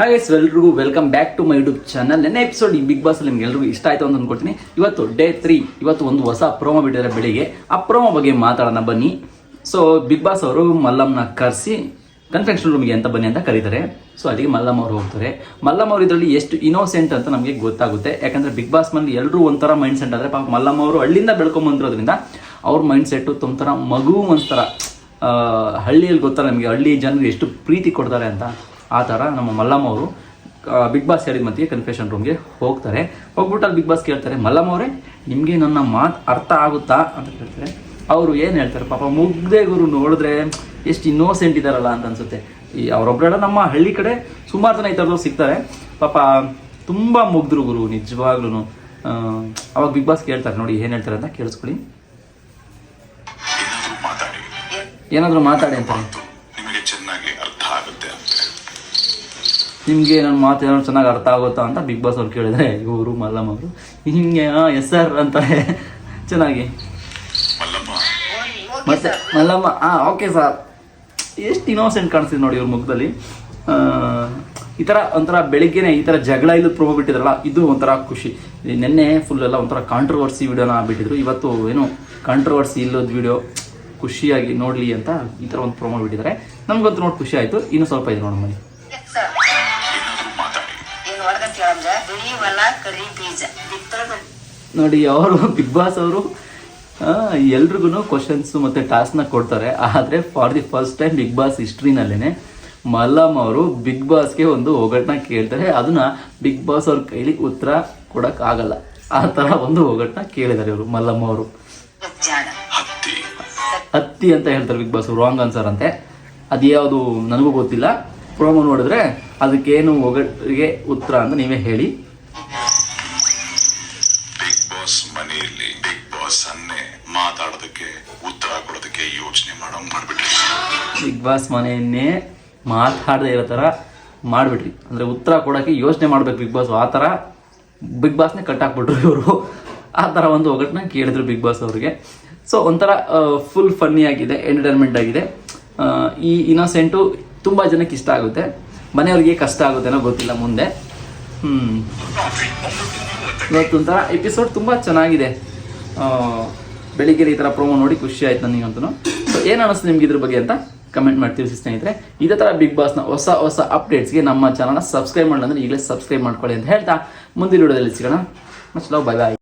ಹಾಗೆ ಎಲ್ರಿಗೂ welcome back to my YouTube channel ನೆನ್ನೆ ಎಪಿಸೋಡ್ ಈ ಬಿಗ್ ಬಾಸ್ ನಿಮ್ಗೆ ಎಲ್ರಿಗೂ ಇಷ್ಟ ಆಯ್ತು ಅಂತ ಅನ್ಕೊಳ್ತೀನಿ. ಇವತ್ತು ಡೇ ತ್ರೀ ಇವತ್ತು ಒಂದು ಹೊಸ ಪ್ರೋಮೋ ಬಿಟ್ಟಿದ್ದಾರೆ ಬೆಳಿಗ್ಗೆ. ಆ ಪ್ರೋಮೋ ಬಗ್ಗೆ ಮಾತಾಡೋಣ, ಬನ್ನಿ. ಸೊ ಬಿಗ್ ಬಾಸ್ ಅವರು ಮಲ್ಲಮ್ನ ಕರೆಸಿ ಕನ್ಫೆಕ್ಷನ್ ರೂಮ್ಗೆ ಅಂತ ಬನ್ನಿ ಅಂತ ಕರೀತಾರೆ. ಸೊ ಅಲ್ಲಿಗೆ ಮಲ್ಲಮ್ಮ ಅವರು ಹೋಗ್ತಾರೆ. ಮಲ್ಲಮ್ಮ ಅವರು ಇದರಲ್ಲಿ ಎಷ್ಟು ಇನೋಸೆಂಟ್ ಅಂತ ನಮಗೆ ಗೊತ್ತಾಗುತ್ತೆ. ಯಾಕಂದ್ರೆ ಬಿಗ್ ಬಾಸ್ ಮಲ್ಲಿ ಎಲ್ಲರೂ ಒಂಥರ ಮೈಂಡ್ ಸೆಟ್ ಆದರೆ ಪಾಪ ಮಲ್ಲಮ್ಮ ಅವರು ಹಳ್ಳಿಯಿಂದ ಬೆಳ್ಕೊಂಬಂದಿರೋದ್ರಿಂದ ಅವ್ರ ಮೈಂಡ್ ಸೆಟ್ಟು ಒಂಥರ ಮಗು ಒಂಥರ ಹಳ್ಳಿಯಲ್ಲಿ ಗೊತ್ತಲ್ಲ ನಮಗೆ ಹಳ್ಳಿ ಜನರು ಎಷ್ಟು ಪ್ರೀತಿ ಕೊಡ್ತಾರೆ ಅಂತ. ಆ ಥರ ನಮ್ಮ ಮಲ್ಲಮ್ಮ ಅವರು ಬಿಗ್ ಬಾಸ್ ಹೇಳಿದ ಮತ್ತಿಗೆ ಕನ್ಫೆಷನ್ ರೂಮ್ಗೆ ಹೋಗ್ತಾರೆ. ಹೋಗ್ಬಿಟ್ಟು ಅಲ್ಲಿ ಬಿಗ್ ಬಾಸ್ ಕೇಳ್ತಾರೆ, ಮಲ್ಲಮ್ಮ ಅವರೇ, ನಿಮಗೆ ನನ್ನ ಮಾತು ಅರ್ಥ ಆಗುತ್ತಾ? ಅಂತ ಕೇಳ್ತಾರೆ. ಅವರು ಏನು ಹೇಳ್ತಾರೆ, ಪಾಪ ಮುಗ್ದೆ ಗುರು ನೋಡಿದ್ರೆ ಎಷ್ಟು ಇನ್ನೋಸೆಂಟ್ ಇದ್ದಾರಲ್ಲ ಅಂತ ಅನ್ಸುತ್ತೆ. ಈ ಅವರೊಬ್ಬರೆಲ್ಲ ನಮ್ಮ ಹಳ್ಳಿ ಕಡೆ ಸುಮಾರು ಜನ ಈ ಥರದವ್ರು ಸಿಗ್ತಾರೆ. ಪಾಪ ತುಂಬ ಮುಗ್ದ್ರು ಗುರು ನಿಜವಾಗ್ಲೂ ಅವಾಗ ಬಿಗ್ ಬಾಸ್ ಕೇಳ್ತಾರೆ, ನೋಡಿ, ಏನು ಹೇಳ್ತಾರೆ ಅಂತ ಕೇಳಿಸ್ಕೊಳ್ಳಿ. ಏನಾದ್ರೂ ಮಾತಾಡಿ ಏನಾದರೂ ಮಾತಾಡಿ ಅಂತಾರೆ ನಿಮಗೆ ಚೆನ್ನಾಗಿ ಅರ್ಥ ಆಗುತ್ತೆ ಅಂದ್ರೆ ನಿಮಗೆ ನನ್ನ ಮಾತು ಏನಾದ್ರು ಚೆನ್ನಾಗಿ ಅರ್ಥ ಆಗುತ್ತಾ ಅಂತ ಬಿಗ್ ಬಾಸ್ ಅವ್ರು ಕೇಳಿದ್ರೆ ಇವರು ಮಲ್ಲಮ್ಮ ಅವರು. ಹಿಂಗೆ ಎಸ್ ಸರ್ ಅಂತಾರೆ. ಚೆನ್ನಾಗಿ. ಮಲ್ಲಮ್ಮ. ಮತ್ತೆ ಮಲ್ಲಮ್ಮ ಹಾಂ ಓಕೆ ಸರ್ ಎಷ್ಟು ಇನೋಸೆಂಟ್ ಕಾಣಿಸ್ತಿದೆ ನೋಡಿ ಇವ್ರ ಮುಖದಲ್ಲಿ. ಈ ಥರ ಒಂಥರ ಬೆಳಿಗ್ಗೆನೆ ಈ ಥರ ಜಗಳ ಇಲ್ಲದ ಪ್ರೋಮೋ ಬಿಟ್ಟಿದ್ರಲ್ಲ ಇದು ಒಂಥರ ಖುಷಿ. ನಿನ್ನೆ ನೆನ್ನೆ ಫುಲ್ ಎಲ್ಲ ಒಂಥರ ಕಾಂಟ್ರವರ್ಸಿ ವಿಡಿಯೋನ ಬಿಟ್ಟಿದ್ರು. ಇವತ್ತು ಏನು ಕಾಂಟ್ರವರ್ಸಿ ಇಲ್ಲದ ವಿಡಿಯೋ ಖುಷಿಯಾಗಿ ನೋಡಲಿ ಅಂತ ಈ ಥರ ಒಂದು ಪ್ರೋಮೋ ಬಿಟ್ಟಿದ್ದಾರೆ. ನಮಗಂತೂ ನೋಡಿ ಖುಷಿ ಆಯಿತು. ಇನ್ನು ಸ್ವಲ್ಪ ಇದೆ ನೋಡಿ ಮನೆ ಹೊರಗಂತ ಬಿಳಿ ಹೊಲ ಕರಿ ಬೀಜ. ಬಿತ್ತೋದು. ನೋಡಿ ಅವರು ಬಿಗ್ ಬಾಸ್ ಅವರು ಎಲ್ರಿಗೂ ಕ್ವಶನ್ಸ್ ಮತ್ತು ಟಾಸ್ಕ್ನ ಕೊಡ್ತಾರೆ. ಆದರೆ for the first time Bigg Boss ಹಿಸ್ಟ್ರಿನಲ್ಲೇ Mallamma ಅವರು ಬಿಗ್ ಬಾಸ್ಗೆ ಒಂದು ಒಗಟನ್ನ ಕೇಳ್ತಾರೆ. ಅದನ್ನ ಬಿಗ್ ಬಾಸ್ ಅವ್ರ ಕೈಲಿ ಉತ್ತರ ಕೊಡೋಕ್ಕಾಗಲ್ಲ ಆ ಥರ ಒಂದು ಒಗಟನ್ನ ಕೇಳಿದ್ದಾರೆ ಇವರು ಮಲ್ಲಮ್ಮ ಅವರು. ಹತ್ತಿ. ಹತ್ತಿ ಅಂತ ಹೇಳ್ತಾರೆ ಬಿಗ್ ಬಾಸ್ ರಾಂಗ್ ಆನ್ಸರ್ ಅಂತೆ. ಅದು ಯಾವುದು ನನಗೂ ಗೊತ್ತಿಲ್ಲ. ಪ್ರೋಮೋ ನೋಡಿದ್ರೆ ಅದಕ್ಕೇನು ಒಗಟಿಗೆ ಉತ್ತರ ಅಂತ ನೀವೇ ಹೇಳಿ. ಬಿಗ್ ಬಾಸ್ ಮನೆಯಲ್ಲಿ ಬಿಗ್ ಬಾಸ್ ಅನ್ನೇ ಮಾತಾಡೋದಕ್ಕೆ ಉತ್ತರ ಕೊಡೋದಕ್ಕೆ ಯೋಚನೆ ಮಾಡೋ ಮಾಡ್ಬಿಟ್ರಿ. ಬಿಗ್ ಬಾಸ್ ಮನೆಯನ್ನೇ ಮಾತಾಡದೇ ಇರೋ ಥರ ಮಾಡಿಬಿಟ್ರಿ. ಅಂದರೆ ಉತ್ತರ ಕೊಡೋಕ್ಕೆ ಯೋಚನೆ ಮಾಡ್ಬೇಕು ಬಿಗ್ ಬಾಸ್ ಆ ಥರ. ಬಿಗ್ ಬಾಸ್ನೇ ಕಟ್ಟಾಕ್ಬಿಟ್ರು ಇವರು. ಆ ಥರ ಒಂದು ಒಗಟನ್ನ ಕೇಳಿದ್ರು ಬಿಗ್ ಬಾಸ್ ಅವರಿಗೆ. ಸೊ ಒಂಥರ ಫುಲ್ ಫನ್ನಿ ಆಗಿದೆ ಎಂಟರ್ಟೈನ್ಮೆಂಟ್ ಆಗಿದೆ. ಈ ಇನೋಸೆಂಟು ತುಂಬ ಜನಕ್ಕೆ ಇಷ್ಟ ಆಗುತ್ತೆ. ಮನೆಯವ್ರಿಗೆ ಕಷ್ಟ ಆಗುತ್ತೇನೋ ಗೊತ್ತಿಲ್ಲ ಮುಂದೆ. ಹ್ಞೂ ಇವತ್ತೊಂಥರ ಎಪಿಸೋಡ್ ತುಂಬ ಚೆನ್ನಾಗಿದೆ. ಬೆಳಿಗ್ಗೆ ಈ ಥರ ಪ್ರೋಮೋ ನೋಡಿ ಖುಷಿ ಆಯ್ತು ನನಗಂತೂ ಸೊ ಏನು ನಿಮ್ಗೆ ಇದ್ರ ಬಗ್ಗೆ ಅಂತ ಕಮೆಂಟ್ ಮಾಡಿ ತಿಳಿಸಿ ಸ್ನೇಹಿತರೆ. ಇದೇ ಥರ ಬಿಗ್ ಬಾಸ್ನ ಹೊಸ ಹೊಸ ಅಪ್ಡೇಟ್ಸ್ಗೆ ನಮ್ಮ ಚಾನಲ್ನ ಸಬ್ಸ್ಕ್ರೈಬ್ ಮಾಡೋಣ ಈಗಲೇ ಸಬ್ಸ್ಕ್ರೈಬ್ ಮಾಡ್ಕೊಳ್ಳಿ ಅಂತ ಹೇಳ್ತಾ ಮುಂದಿನ ವಿಡಿಯೋದಲ್ಲಿ ಸಿಗೋಣ. Much love bye bye